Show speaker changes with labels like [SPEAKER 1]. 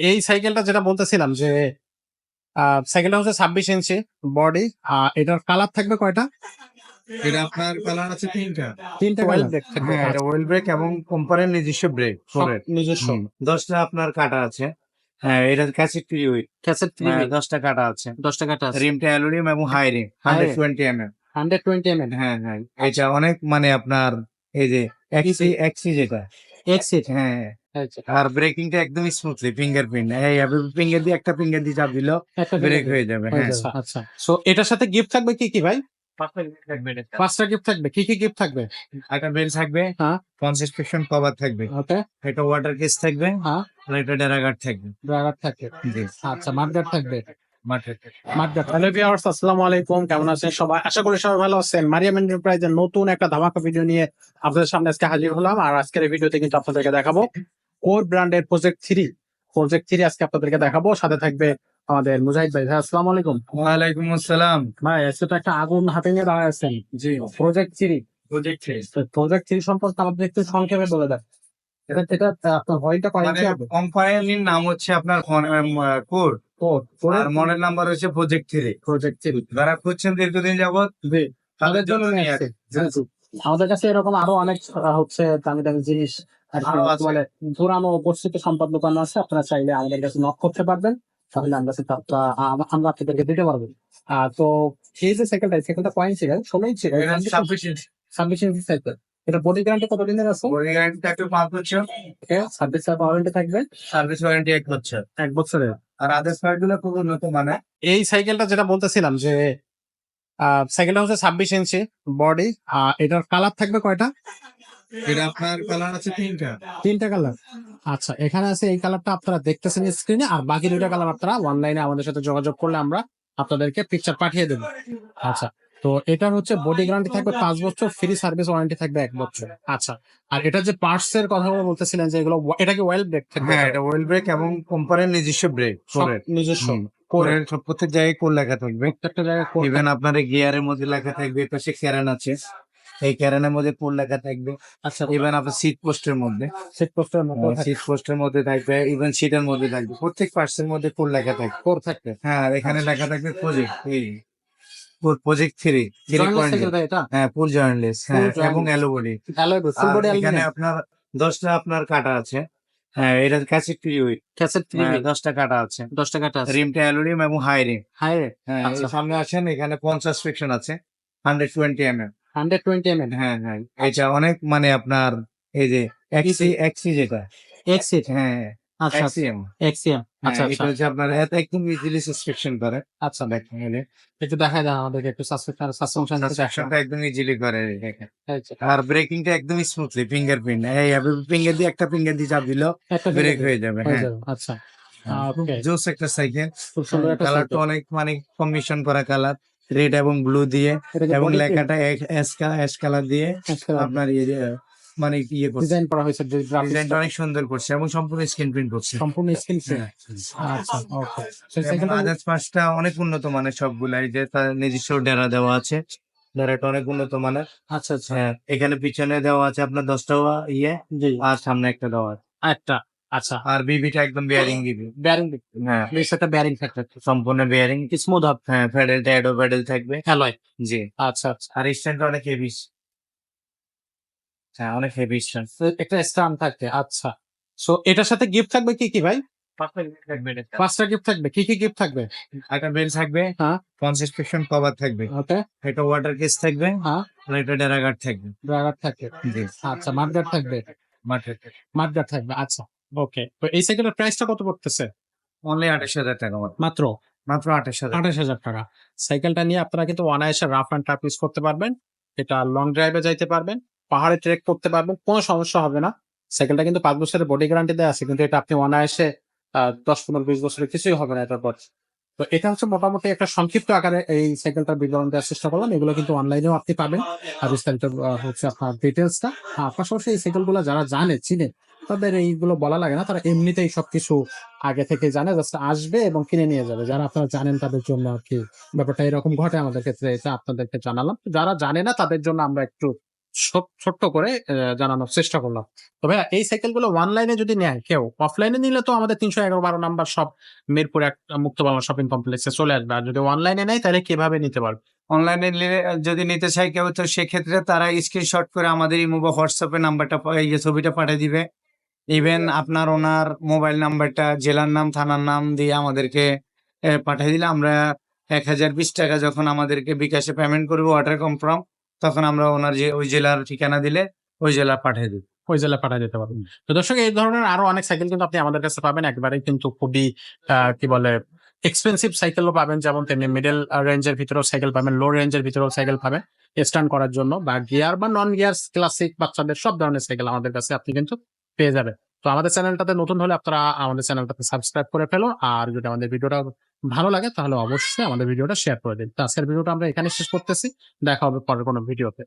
[SPEAKER 1] এই সাইকেলটা যেটা বলতেছিলাম যে আহ, সাইকেলটা হচ্ছে ছাব্বিশ ইঞ্চি বডি আর এটার কালার থাকবে কয়টা?
[SPEAKER 2] এটা আপনার কালার আছে তিনটা।
[SPEAKER 1] তিনটা
[SPEAKER 2] থাকবে। হ্যাঁ এটা ওয়েল ব্রেক এবং কোম্পানির নিজস্ব ব্রেক ফোরের
[SPEAKER 1] নিজস্ব।
[SPEAKER 2] দশটা আপনার কাটা আছে। হ্যাঁ এটা ক্যাসেট থ্রি
[SPEAKER 1] ক্যাসেট থ্রি
[SPEAKER 2] দশটা কাটা আছে।
[SPEAKER 1] দশ টাকাটা আছে।
[SPEAKER 2] রিমটা অ্যালুমিনিয়াম এবং high rim hundred twenty M M
[SPEAKER 1] hundred twenty M
[SPEAKER 2] হ্যাঁ হ্যাঁ এটা অনেক মানে আপনার এই যে এক্সি এক্সি যেটা।
[SPEAKER 1] এক্সিট
[SPEAKER 2] হ্যাঁ। আর ব্রেকিংটা একদমই স্মুথলি ফিঙ্গার প্রিন্ট এই ফিঙ্গার দিয়ে একটা ফিঙ্গার দিয়ে চাপ দিল ব্রেক হয়ে যাবে হ্যাঁ।
[SPEAKER 1] আচ্ছা আচ্ছা। সো এটার সাথে গিফট থাকবে কি কি ভাই? পাঁচটা গিফট থাকবে কি কি গিফট থাকবে?
[SPEAKER 2] একটা বেল থাকবে
[SPEAKER 1] হ্যাঁ।
[SPEAKER 2] কভার থাকবে।
[SPEAKER 1] ওকে।
[SPEAKER 2] ওয়াটার কেস থাকবে
[SPEAKER 1] হ্যাঁ।
[SPEAKER 2] গার্ড থাকবে।
[SPEAKER 1] ড্রাইভার থাকবে। আচ্ছা থাকবে। হ্যালো ভিউয়ার্স আসসালামু আলাইকুম। কেমন আছেন সবাই? আশা করি সবাই ভালো আছেন। মারিয়াম এন্টারপ্রাইজের নতুন একটা ধামাকা ভিডিও নিয়ে আপনাদের সামনে আজকে হাজির হলাম। আর আজকের এই ভিডিওতে কিন্তু আপনাদেরকে দেখাবো কোর ব্র্যান্ডের প্রজেক্ট থ্রি প্রজেক্ট থ্রি আজকে আপনাদেরকে দেখাবো। সাথে থাকবে আমাদের মুজাহিদ ভাই। ভাই আসসালামু আলাইকুম।
[SPEAKER 2] ওয়ালাইকুম আসসালাম।
[SPEAKER 1] ভাই আজকে তো একটা আগুন হাতে নিয়ে দাঁড়ায় আছেন।
[SPEAKER 2] জি।
[SPEAKER 1] Project three
[SPEAKER 2] project
[SPEAKER 1] project three সম্পর্কে আমাদের একটু সংক্ষেপে বলে দেন। এটা এটা আপনার ভয়টা
[SPEAKER 2] কোম্পানির নাম হচ্ছে আপনার কোর আর মডেল নাম্বার হচ্ছে প্রজেক্ট থ্রি
[SPEAKER 1] প্রজেক্ট থ্রি
[SPEAKER 2] যারা খুঁজছেন দীর্ঘদিন যাবত
[SPEAKER 1] জি
[SPEAKER 2] তাদের জন্য নিয়ে।
[SPEAKER 1] আসছে। আমাদের কাছে এরকম আরও অনেক হচ্ছে দামি দামি জিনিস
[SPEAKER 2] আছে।
[SPEAKER 1] বলে পুরানো উপস্থিত সম্পদ দোকান আছে আপনারা চাইলে আমাদের কাছে নক করতে পারবেন তাহলে আমরা সেটা আমরা আপনাদেরকে দিতে পারব। আহ, তো এই যে সাইকেলটা সাইকেলটা কয় ইঞ্চি ষোলো ইঞ্চি
[SPEAKER 2] ছাব্বিশ ইঞ্চি
[SPEAKER 1] সাইকেল এটা বডি গ্যারান্টি কত দিনের আছে?
[SPEAKER 2] বডি গ্যারান্টি একটু পাঁচ বছর।
[SPEAKER 1] ছাব্বিশ ওয়ারেন্টি থাকবে?
[SPEAKER 2] সার্ভিস ওয়ারেন্টি এক বছর।
[SPEAKER 1] এক বছরের।
[SPEAKER 2] আর আদার্স পার্ট খুব উন্নত মানে
[SPEAKER 1] এই সাইকেলটা যেটা বলতেছিলাম যে সাইকেলটা হচ্ছে ছাব্বিশ ইঞ্চি বডি আর এটার কালার থাকবে কয়টা?
[SPEAKER 2] এটা আপনার কালার আছে তিনটা।
[SPEAKER 1] তিনটা কালার আচ্ছা এখানে আছে এই কালারটা আপনারা দেখতেছেন স্ক্রিনে আর বাকি দুইটা কালার আপনারা অনলাইনে আমাদের সাথে যোগাযোগ করলে আমরা আপনাদেরকে পিকচার পাঠিয়ে দেবো। আচ্ছা তো এটার হচ্ছে বডি গ্যারান্টি থাকবে পাঁচ বছর ফ্রি সার্ভিস ওয়ারেন্টি থাকবে এক বছর। আচ্ছা আর এটা যে পার্টস এর কথা বলতেছিলেন যে এগুলো এটা কি ওয়েল ব্রেক থাকবে।
[SPEAKER 2] হ্যাঁ এটা ওয়েল ব্রেক এবং কোম্পানির নিজস্ব ব্রেক
[SPEAKER 1] সব নিজস্ব
[SPEAKER 2] সব প্রত্যেক জায়গায় কোড লেখা থাকবে।
[SPEAKER 1] প্রত্যেকটা জায়গায়
[SPEAKER 2] ইভেন আপনার গিয়ারের মধ্যে লেখা থাকবে পাশে ক্যারেন আছে। এই ক্যারেনের মধ্যে কোড লেখা থাকবে।
[SPEAKER 1] আচ্ছা
[SPEAKER 2] ইভেন আপনার সিট পোস্টের মধ্যে।
[SPEAKER 1] সিট পোস্টের মতো
[SPEAKER 2] সিট পোস্টের মধ্যে থাকবে ইভেন সিটের মধ্যে থাকবে। প্রত্যেক পার্টসের মধ্যে কোড লেখা থাকবে।
[SPEAKER 1] কোর থাকবে।
[SPEAKER 2] হ্যাঁ এখানে লেখা থাকবে project project three three point হ্যাঁ ফুল হ্যাঁ এবং অ্যালোবডি এখানে আপনার দশটা আপনার কাটা আছে। হ্যাঁ এটা cassette three with
[SPEAKER 1] cassette three
[SPEAKER 2] দশটা কাটা আছে।
[SPEAKER 1] দশ টাকাটা আছে।
[SPEAKER 2] রিমটা অ্যালুমিনিয়াম এবং হাই রিম
[SPEAKER 1] হাই
[SPEAKER 2] হ্যাঁ
[SPEAKER 1] আচ্ছা।
[SPEAKER 2] সামনে আছেন এখানে পঞ্চাশ সেকশন আছে hundred twenty M M
[SPEAKER 1] hundred twenty M L
[SPEAKER 2] হ্যাঁ হ্যাঁ এটা অনেক মানে আপনার এই যে এক্সি এক্সি যেটা।
[SPEAKER 1] এক্সিট
[SPEAKER 2] হ্যাঁ
[SPEAKER 1] আচ্ছা
[SPEAKER 2] এক্সিএম
[SPEAKER 1] এক্সিএম আচ্ছা
[SPEAKER 2] এটা
[SPEAKER 1] আচ্ছা।
[SPEAKER 2] হচ্ছে আপনার একদম ইজিলি সাসপেকশন করে।
[SPEAKER 1] আচ্ছা।
[SPEAKER 2] দেখেন
[SPEAKER 1] একটু দেখাই দেন আমাদেরকে একটু সাসপেকশন সাসপেনশন
[SPEAKER 2] একদম ইজিলি করে আর ব্রেকিংটা একদম স্মুথলি ফিঙ্গার প্রিন্ট এই ফিঙ্গার দিয়ে একটা ফিঙ্গার দিয়ে চাপ দিল ব্রেক হয়ে যাবে
[SPEAKER 1] হ্যাঁ আচ্ছা।
[SPEAKER 2] জোস একটা সাইকেল কালারটা অনেক মানে কম্বিনেশন করা কালার রেড এবং ব্লু দিয়ে এবং লেখাটা অ্যাশ কালার দিয়ে আপনার ইয়ে মানে ইয়ে করছে।
[SPEAKER 1] ডিজাইন করা হয়েছে
[SPEAKER 2] ডিজাইনটা অনেক সুন্দর করছে এবং সম্পূর্ণ স্ক্রিন প্রিন্ট করছে।
[SPEAKER 1] সম্পূর্ণ স্কিল
[SPEAKER 2] হ্যাঁ।
[SPEAKER 1] আচ্ছা ওকে
[SPEAKER 2] আদার্স পাঁচটা অনেক উন্নত মানের সবগুলাই যে তার নিজস্ব ডেরা দেওয়া আছে। ডেরাটা অনেক উন্নত মানের।
[SPEAKER 1] আচ্ছা আচ্ছা।
[SPEAKER 2] হ্যাঁ এখানে পিছনে দেওয়া আছে আপনার দশটা ইয়ে আর সামনে একটা দেওয়া আছে।
[SPEAKER 1] একটা আচ্ছা।
[SPEAKER 2] আর বিবিটা একদম বেয়ারিং বিবি।
[SPEAKER 1] ব্যারিং
[SPEAKER 2] হ্যাঁ।
[SPEAKER 1] বেশ একটা ব্যারিং ফ্যাক্টর
[SPEAKER 2] সম্পূর্ণ বেয়ারিং
[SPEAKER 1] স্মুথ হবে
[SPEAKER 2] হ্যাঁ প্যাডেলটা এডো প্যাডেল থাকবে।
[SPEAKER 1] হ্যালয়
[SPEAKER 2] জি।
[SPEAKER 1] আচ্ছা আচ্ছা।
[SPEAKER 2] আর স্ট্যান্ডটা অনেক হেভি হ্যাঁ অনেক হেভি
[SPEAKER 1] একটা স্টান থাকবে আচ্ছা। সো এটার সাথে গিফট থাকবে কি কি ভাই? পাঁচটা গিফট থাকবে কি কি গিফট থাকবে?
[SPEAKER 2] একটা বেল থাকবে
[SPEAKER 1] হ্যাঁ।
[SPEAKER 2] কনসেসপেকশন কভার থাকবে।
[SPEAKER 1] ওকে।
[SPEAKER 2] একটা ওয়াটার কেস থাকবে
[SPEAKER 1] হ্যাঁ।
[SPEAKER 2] একটা ডেরা গার্ড থাকবে।
[SPEAKER 1] ড্রাইভার থাকবে আচ্ছা মাঠগার্ড থাকবে।
[SPEAKER 2] মাঠের
[SPEAKER 1] মাঠগার্ড থাকবে। আচ্ছা। ওকে তো এই সাইকেলের প্রাইসটা কত পড়তেছে?
[SPEAKER 2] অনলি আঠাশ হাজার টাকা মাত্র।
[SPEAKER 1] মাত্র?
[SPEAKER 2] মাত্র আঠাশ হাজার।
[SPEAKER 1] আঠাশ হাজার টাকা। সাইকেলটা নিয়ে আপনারা কিন্তু অনায়াসে রাফ অ্যান্ড টাফ ইউজ করতে পারবেন। এটা লং ড্রাইভে যাইতে পারবেন। পাহাড়ে ট্রেক করতে পারবেন, কোনো সমস্যা হবে না। সাইকেলটা কিন্তু পাঁচ বছরের বডি গ্যারান্টি দেওয়া আছে, কিন্তু এটা আপনি অনায়াসে দশ, পনেরো, বিশ বছরের কিছুই হবে না এটার পর। তো এটা হচ্ছে মোটামুটি একটা সংক্ষিপ্ত আকারে এই সাইকেলটার বিবরণ দেওয়ার চেষ্টা করলাম। এগুলো কিন্তু অনলাইনেও আপনি পাবেন। আর বিস্তারিত হচ্ছে আপনার ডিটেলসটা পাশাপাশি এই সাইকেলগুলো যারা জানে, চিনে, তাদের এইগুলো বলা লাগে না। তারা এমনিতেই সবকিছু আগে থেকে জানে জাস্ট আসবে এবং কিনে নিয়ে যাবে। যারা আপনারা জানেন তাদের জন্য আর কি ব্যাপারটা এরকম ঘটে আমাদের ক্ষেত্রে, এটা আপনাদেরকে জানালাম। যারা জানে না, তাদের জন্য আমরা একটু ছোট্ট করে জানানোর চেষ্টা করলাম। তো ভাইয়া এই সাইকেলগুলো অনলাইনে যদি নেয় কেউ অফলাইনে নিলে তো আমাদের তিনশো এগারো বারো নাম্বার সব মিরপুর এক মুক্ত বাংলা শপিং কমপ্লেক্সে চলে আসবে। আর যদি অনলাইনে নেয় তাহলে কীভাবে নিতে পারবে?
[SPEAKER 2] অনলাইনে নিলে যদি নিতে চাই কেউ তো সেক্ষেত্রে তারা স্ক্রিনশট করে আমাদের ইমো বা হোয়াটসঅ্যাপে নাম্বারটা এই যে ছবিটা পাঠিয়ে দিবে। ইভেন আপনার ওনার মোবাইল নাম্বারটা জেলার নাম থানার নাম দিয়ে আমাদেরকে পাঠিয়ে দিলে আমরা এক হাজার বিশ টাকা যখন আমাদেরকে বিকাশে পেমেন্ট করব ওয়াটার কনফার্ম তখন আমরা ওনার যে ওই জেলার ঠিকানা দিলে ওই জেলা পাঠিয়ে দিব।
[SPEAKER 1] ওই জেলায় পাঠিয়ে দিতে পারবেন তো দর্শক, এই ধরনের আরও অনেক সাইকেল কিন্তু আপনি আমাদের কাছে পাবেন। একবারে কিন্তু খুবই কি বলে এক্সপেন্সিভ সাইকেলও পাবেন। যেমন তেমনি মিডল রেঞ্জের ভিতরেও সাইকেল পাবেন লো রেঞ্জের ভিতরেও সাইকেল পাবেন স্ট্যান্ড করার জন্য বা গিয়ার বা নন গিয়ার ক্লাসিক বাচ্চাদের সব ধরনের সাইকেল আমাদের কাছে আপনি কিন্তু পেয়ে যাবেন। তো আমাদের চ্যানেলটাতে নতুন হলে আপনারা আমাদের চ্যানেলটাতে সাবস্ক্রাইব করে ফেলো আর যদি আমাদের ভিডিওটা ভালো লাগে, তাহলে অবশ্যই আমাদের ভিডিওটা শেয়ার করে দিন। তো আজকের ভিডিওটা আমরা এখানে শেষ করতেছি। দেখা হবে পরের কোনো ভিডিওতে।